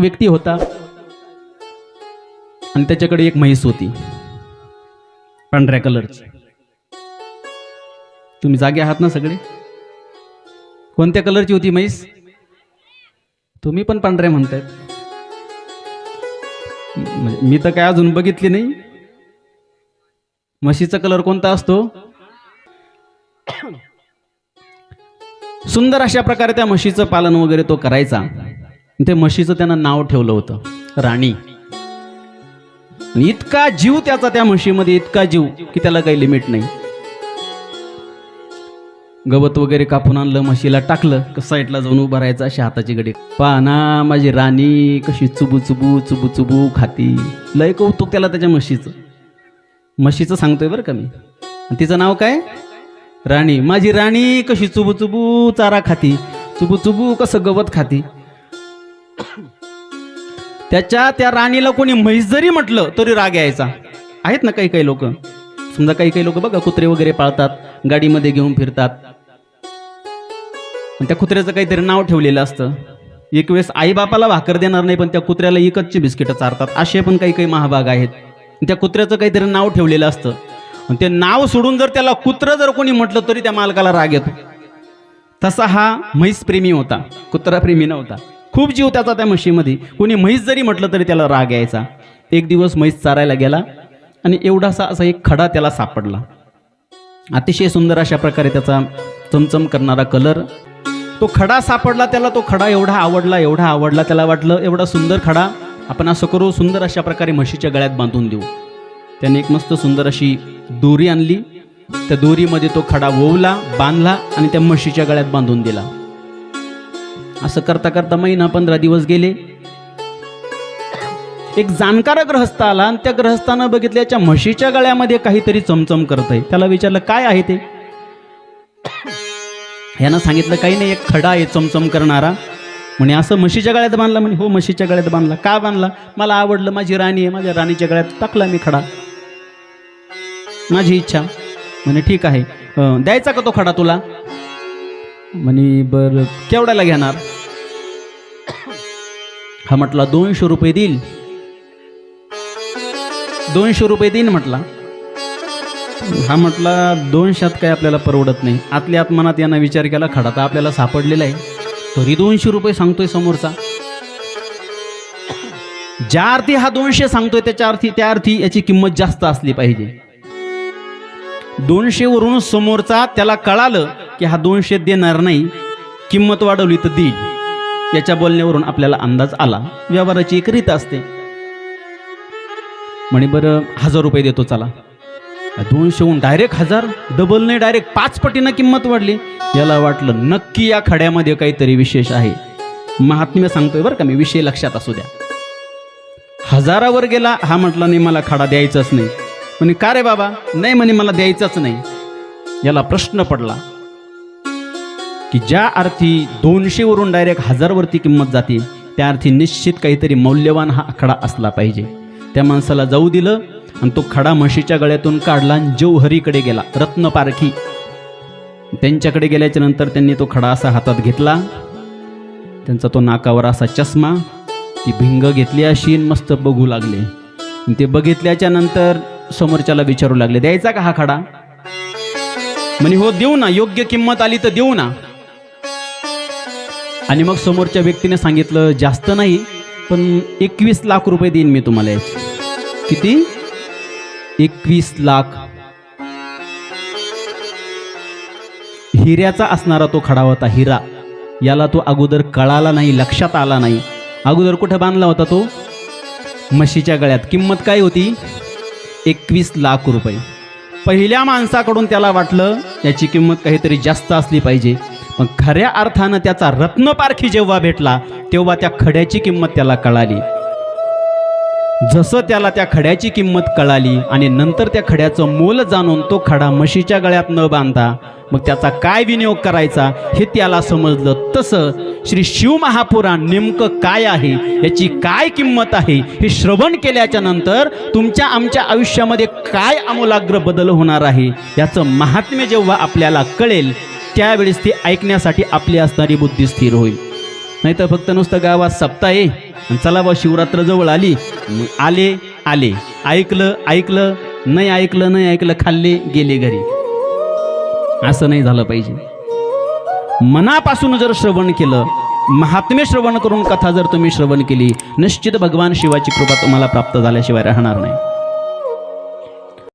एक व्यक्ती होता. आणि त्याच्याकडे एक म्हैस होती. पांढऱ्या कलरची. तुम्ही जागे आहात ना सगळे? कोणत्या कलरची होती म्हैस? तुम्ही पण पांढऱ्या म्हणतायत. म्हणजे मी तर काय अजून बघितली नाही. म्हशीचा कलर कोणता असतो? सुंदर अशा प्रकारे त्या म्हशीचं पालन वगैरे तो करायचा. ते म्हशीचं त्यानं नाव ठेवलं होतं राणी. इतका जीव त्याचा त्या म्हशीमध्ये इतका जीव की त्याला काही लिमिट नाही. गवत वगैरे कापून आणलं म्हशीला टाकलं का साईडला जाऊन उभं राहायचं अशी हाताची गडी. पाना माझी राणी कशी चुबू चुबू चुबू चुबू खाती. लय कौतुक त्याला त्याच्या म्हशीचं. म्हशीचं सांगतोय बरं का मी. तिचं नाव काय? राणी. माझी राणी कशी चुबू चुबू चारा खाती. चुबू चुबू कसं गवत खाती. त्याच्या त्या राणीला कोणी म्हैस जरी म्हटलं तरी राग यायचा. आहेत ना काही काही लोक? समजा काही काही लोक बघा कुत्रे वगैरे पाळतात गाडीमध्ये घेऊन फिरतात. त्या कुत्र्याचं काहीतरी नाव ठेवलेलं असतं. एक वेळेस आईबापाला भाकर देणार नाही पण त्या कुत्र्याला एकचची बिस्किटं चारतात. असे पण काही काही महाभाग आहेत. त्या कुत्र्याचं काहीतरी नाव ठेवलेलं असतं. आणि ते नाव सोडून जर त्याला कुत्रं जर कोणी म्हटलं तरी त्या मालकाला राग येतो. तसा हा म्हैस प्रेमी होता. कुत्रा प्रेमी नव्हता. खूप जीव त्याचा त्या म्हशीमध्ये. कोणी म्हैस जरी म्हटलं तरी त्याला राग यायचा. एक दिवस म्हैस चारायला गेला आणि एवढासा असा एक खडा त्याला सापडला. अतिशय सुंदर अशा प्रकारे त्याचा चमचम करणारा कलर. तो खडा सापडला त्याला तो खडा एवढा आवडला एवढा आवडला त्याला वाटलं एवढा सुंदर खडा. आपण असं करू सुंदर अशा प्रकारे म्हशीच्या गळ्यात बांधून देऊ. त्याने एक मस्त सुंदर अशी दोरी आणली. त्या दोरीमध्ये तो खडा ओवला बांधला आणि त्या म्हशीच्या गळ्यात बांधून दिला. असं करता करता महिना पंधरा दिवस गेले. एक जाणकार ग्रहस्थ आला आणि त्या ग्रहस्थानं बघितलं याच्या म्हशीच्या गळ्यामध्ये काहीतरी चमचम करत आहे. त्याला विचारलं काय आहे ते? यानं सांगितलं काही नाही एक खडा आहे चमचम करणारा. म्हणे असं म्हशीच्या गळ्यात बांधला? म्हणे हो म्हशीच्या गळ्यात बांधला. का बांधला? मला आवडलं माझी राणी आहे माझ्या राणीच्या गळ्यात टाकला मी खडा. माझी इच्छा. म्हणे ठीक आहे द्यायचा का तो खडा तुला? म्हणे बरं केवढ्याला घेणार? हा म्हटला दोनशे रुपये देईल. दोनशे रुपये देईन म्हटला. हा म्हटला दोनशेत काय आपल्याला परवडत नाही. आतल्या आत्मनात यांना विचार केला खडा तर आपल्याला सापडलेला आहे. तरी दोनशे रुपये सांगतोय समोरचा. ज्या अर्थी हा दोनशे सांगतोय त्याच्या अर्थी त्या अर्थी याची किंमत जास्त असली पाहिजे. दोनशे वरून समोरचा त्याला कळालं की हा दोनशे देणार नाही. किंमत वाढवली तर देईल. याच्या बोलण्यावरून आपल्याला अंदाज आला. व्यवहाराची एक रीत असते. म्हणे बरं हजार रुपये देतो चला. दोनशेहून डायरेक्ट हजार डबल नाही डायरेक्ट पाच पटीनं किंमत वाढली. याला वाटलं नक्की या खड्यामध्ये काहीतरी विशेष आहे. महात्म्य सांगतोय बरं का मी विषय लक्षात असू द्या. हजारावर गेला हा म्हटला नाही मला खडा द्यायचाच नाही. म्हणे का रे बाबा? नाही म्हणे मला द्यायचाच नाही. याला प्रश्न पडला. की ज्या अर्थी दोनशेवरून डायरेक्ट हजारवरती किंमत जाते त्या अर्थी निश्चित काहीतरी मौल्यवान हा खडा असला पाहिजे. त्या माणसाला जाऊ दिलं आणि तो खडा म्हशीच्या गळ्यातून काढला आणि जौहरीकडे गेला रत्नपारखी. त्यांच्याकडे गेल्याच्यानंतर त्यांनी तो खडा असा हातात घेतला. त्यांचा तो नाकावर असा चष्मा ती भिंग घेतली अशी मस्त बघू लागले. ते बघितल्याच्या नंतर समोरच्याला विचारू लागले द्यायचा का हा खडा? म्हणे हो देऊ ना योग्य किंमत आली तर देऊ ना. आणि मग समोरच्या व्यक्तीने सांगितलं जास्त नाही पण एकवीस लाख रुपये देईन मी तुम्हाला किती? एकवीस लाख. हिऱ्याचा असणारा तो खडा होता हिरा. याला तो अगोदर कळाला नाही लक्षात आला नाही. अगोदर कुठं बांधला होता तो? म्हशीच्या गळ्यात. किंमत काय होती? एकवीस लाख रुपये. पहिल्या माणसाकडून त्याला वाटलं याची किंमत काहीतरी जास्त असली पाहिजे. पण खऱ्या अर्थानं त्याचा रत्नपारखी जेव्हा भेटला तेव्हा त्या खड्याची किंमत त्याला कळाली. जसं त्याला त्या खड्याची किंमत कळाली आणि नंतर त्या खड्याचं मोल जाणून तो खडा म्हशीच्या गळ्यात न बांधता मग त्याचा काय विनियोग करायचा हे त्याला समजलं. तसं श्री शिवमहापुराण नेमकं काय आहे याची काय किंमत आहे हे श्रवण केल्याच्यानंतर तुमच्या आमच्या आयुष्यामध्ये काय आमूलाग्र बदल होणार आहे याचं महात्म्य जेव्हा आपल्याला कळेल त्यावेळेस ते ऐकण्यासाठी आपली असणारी बुद्धी स्थिर होईल. नाही तर फक्त नुसतं गावात सप्ताह आहे आणि चला बा शिवरात्र जवळ आली मग आले आले. ऐकलं ऐकलं नाही ऐकलं नाही ऐकलं खाल्ले गेले घरी. असं नाही झालं पाहिजे. मनापासून जर श्रवण केलं महात्म्य श्रवण करून कथा जर तुम्ही श्रवण केली निश्चित भगवान शिवाची कृपा तुम्हाला प्राप्त झाल्याशिवाय राहणार नाही.